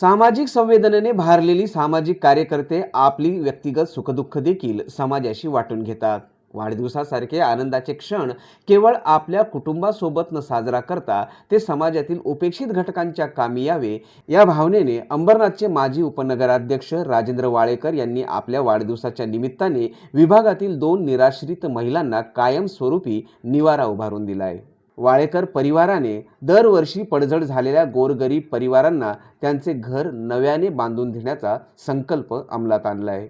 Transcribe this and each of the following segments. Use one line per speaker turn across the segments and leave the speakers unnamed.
सामाजिक संवेदनेने भारलेली सामाजिक कार्यकर्ते आपली व्यक्तिगत सुखदुःख देखील समाजाशी वाटून घेतात. वाढदिवसासारखे आनंदाचे क्षण केवळ आपल्या कुटुंबासोबत न साजरा करता ते समाजातील उपेक्षित घटकांच्या कामी यावे या भावनेने अंबरनाथचे माजी उपनगराध्यक्ष राजेंद्र वाळेकर यांनी आपल्या वाढदिवसाच्या निमित्ताने विभागातील दोन निराश्रित महिलांना कायमस्वरूपी निवारा उभारून दिलाय. वाळेकर परिवाराने दरवर्षी पडझड झालेल्या गोरगरीब परिवारांना त्यांचे घर नव्याने बांधून देण्याचा संकल्प अंमलात आणलाय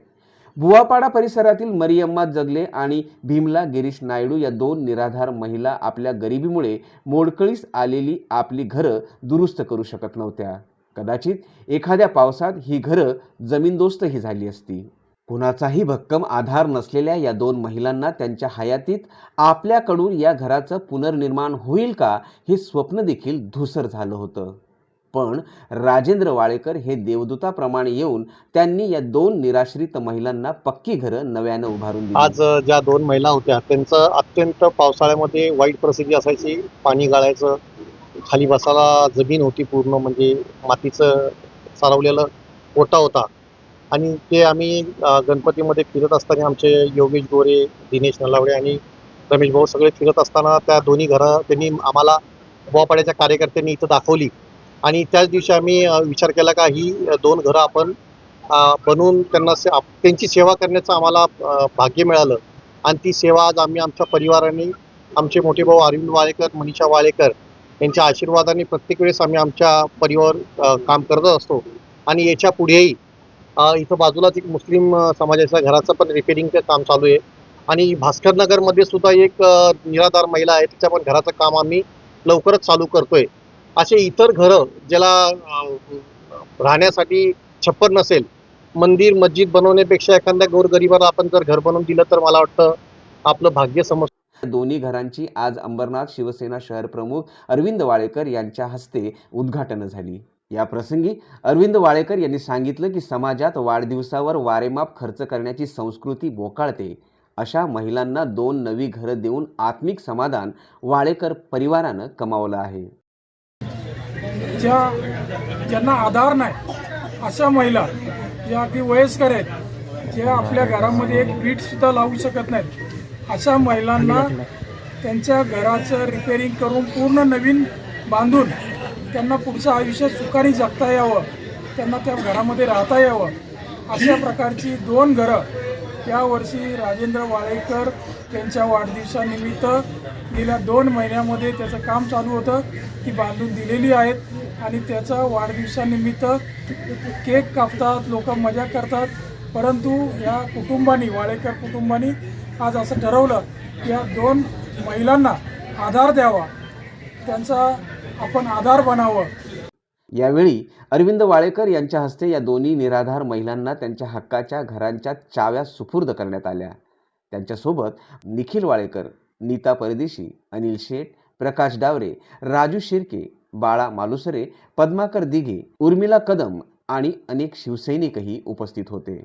भुवापाडा परिसरातील मरियम्मा जगले आणि भीमला गिरीश नायडू या दोन निराधार महिला आपल्या गरिबीमुळे मोडकळीस आलेली आपली घरं दुरुस्त करू शकत नव्हत्या. कदाचित एखाद्या पावसात ही घरं जमीनदोस्तही झाली असती. कुणाचाही भक्कम आधार नसलेल्या या दोन महिलांना त्यांच्या हयातीत आपल्याकडून या घराचं पुनर्निर्माण होईल का हे स्वप्न देखील धुसर झालं होतं. पण राजेंद्र वाळेकर हे देवदूताप्रमाणे येऊन त्यांनी या दोन निराश्रित महिलांना पक्की घरं नव्यानं उभारून
आज ज्या दोन महिला होत्या त्यांचं अत्यंत पावसाळ्यामध्ये वाईट परिस्थिती असायची. पाणी गाळायचं खाली बसायला जमीन होती पूर्ण म्हणजे मातीचं सारवलेलं ओटा होता. आणि ते आम्ही गणपतीमध्ये फिरत असताना आमचे योगेश गोरे दिनेश नलावडे आणि रमेश भाऊ सगळे फिरत असताना त्या दोन्ही घरं त्यांनी आम्हाला बोवापाड्याच्या कार्यकर्त्यांनी इथं दाखवली. आणि त्याच दिवशी आम्ही विचार केला का ही दोन घरं आपण बनवून त्यांना से- त्यांची सेवा करण्याचं आम्हाला भाग्य मिळालं. आणि ती सेवा आज आम्ही आमच्या परिवाराने आमचे मोठे भाऊ अरविंद वाळेकर मनीषा वाळेकर यांच्या आशीर्वादाने प्रत्येक वेळेस आम्ही आमच्या परिवार काम करत असतो. आणि याच्या पुढेही इथं बाजूलाच एक मुस्लिम समाजाच्या घराचं पण रिपेरिंगचं काम चालू आहे. आणि भास्कर नगरमध्ये सुद्धा एक निराधार महिला आहे. तिच्या पण घराचं काम आम्ही लवकरच चालू करतोय. असे इतर घरं ज्याला राहण्यासाठी छप्पर नसेल मंदिर मस्जिद बनवण्यापेक्षा एखाद्या गोरगरिबाला आपण जर घर बनवून दिलं तर मला वाटतं आपलं भाग्य समज
दोन्ही घरांची आज अंबरनाथ शिवसेना शहर प्रमुख अरविंद वाळेकर यांच्या हस्ते उद्घाटन झाली. या प्रसंगी अरविंद वाळेकर यांनी सांगितलं की समाजात वाढदिवसावर वारेमाप खर्च करण्याची संस्कृती बोकाळते अशा महिलांना दोन नवी घरं देऊन आत्मिक समाधान वाळेकर परिवारानं कमावलं आहे.
ज्या ज्यांना आधार नाही अशा महिला ज्या अगदी वयस्कर आहेत ज्या आपल्या घरामध्ये एक वीटसुद्धा लावू शकत नाहीत अशा महिलांना त्यांच्या घराचं रिपेरिंग करून पूर्ण नवीन बांधून त्यांना पुढचं आयुष्य सुखाने जगता यावं. त्यांना त्या घरामध्ये राहता यावं. अशा प्रकारची दोन घरं यावर्षी राजेंद्र वाळेकर त्यांच्या वाढदिवसानिमित्त गेल्या दोन महिन्यामध्ये त्याचं काम चालू होतं. ती बांधून दिलेली आहेत आणि त्याचा वाढदिवसानिमित्त केक कापतात लोक मजा करतात. परंतु या कुटुंबानी वाळेकर कुटुंबानी आज असं ठरवलं की या दोन महिलांना आधार द्यावा. त्यांचा आपण आधार बनावं.
यावेळी अरविंद वाळेकर यांच्या हस्ते या दोन्ही निराधार महिलांना त्यांच्या हक्काच्या घरांच्या चाव्या सुपूर्द करण्यात आल्या. त्यांच्यासोबत निखिल वाळेकर नीता परदेशी अनिल शेठ प्रकाश डावरे राजू शिर्के बाळा मालुसरे पद्माकर दिघे उर्मिला कदम आणि अनेक शिवसैनिकही उपस्थित होते.